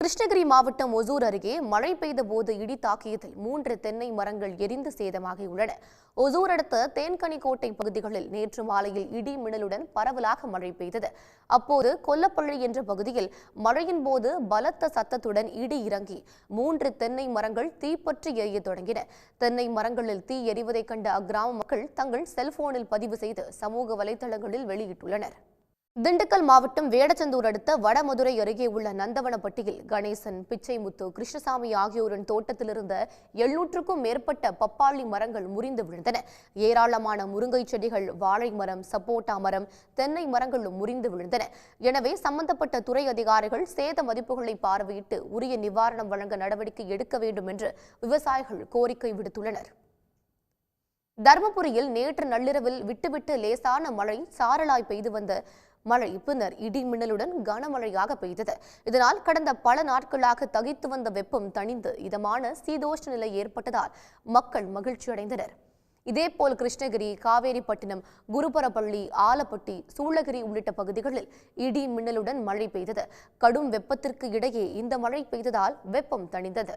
கிருஷ்ணகிரி மாவட்டம் ஒசூர் அருகே மழை பெய்த போது இடி தாக்கியதில் மூன்று தென்னை மரங்கள் எரிந்து சேதமாகியுள்ளன. ஒசூர் அடுத்த தேன்கனிக்கோட்டை பகுதிகளில் நேற்று மாலையில் இடி மின்னலுடன் பரவலாக மழை பெய்தது. அப்போது கொல்லப்பள்ளி என்ற பகுதியில் மழையின் போது பலத்த சத்தத்துடன் இடி இறங்கி மூன்று தென்னை மரங்கள் தீப்பற்றி எரியத் தொடங்கின. தென்னை மரங்களில் தீ எரிவதைக் கண்ட அக்கிராம மக்கள் தங்கள் செல்போனில் பதிவு செய்து சமூக வலைதளங்களில் வெளியிட்டுள்ளனர். திண்டுக்கல் மாவட்டம் வேடச்சந்தூர் அடுத்த வடமதுரை அருகே உள்ள நந்தவனப்பட்டியில் கணேசன் பிச்சைமுத்து கிருஷ்ணசாமி ஆகியோரின் தோட்டத்தில் இருந்த எழுநூற்றுக்கும் மேற்பட்ட பப்பாளி மரங்கள் முறிந்து விழுந்தன. ஏராளமான முருங்கை செடிகள் வாழை மரம் சப்போட்டா மரம் தென்னை மரங்களும் முறிந்து விழுந்தன. எனவே சம்பந்தப்பட்ட துறை அதிகாரிகள் சேத மதிப்புகளை பார்வையிட்டு உரிய நிவாரணம் வழங்க நடவடிக்கை எடுக்க வேண்டும் என்று விவசாயிகள் கோரிக்கை விடுத்துள்ளனர். தருமபுரியில் நேற்று நள்ளிரவில் விட்டுவிட்டு லேசான மழை சாரலாய் பெய்து வந்த மழை. பின்னர் இடி மின்னலுடன் கனமழையாக பெய்தது. இதனால் கடந்த பல நாட்களாக தகித்து வந்த வெப்பம் தணிந்து இதமான சீதோஷ்ண நிலை ஏற்பட்டதால் மக்கள் மகிழ்ச்சியடைந்தனர் இதேபோல் கிருஷ்ணகிரி காவேரிப்பட்டினம் குருபரப்பள்ளி ஆலப்பட்டி சூளகிரி உள்ளிட்ட பகுதிகளில் இடி மின்னலுடன் மழை பெய்தது. கடும் வெப்பத்திற்கு இடையே இந்த மழை பெய்ததால் வெப்பம் தணிந்தது.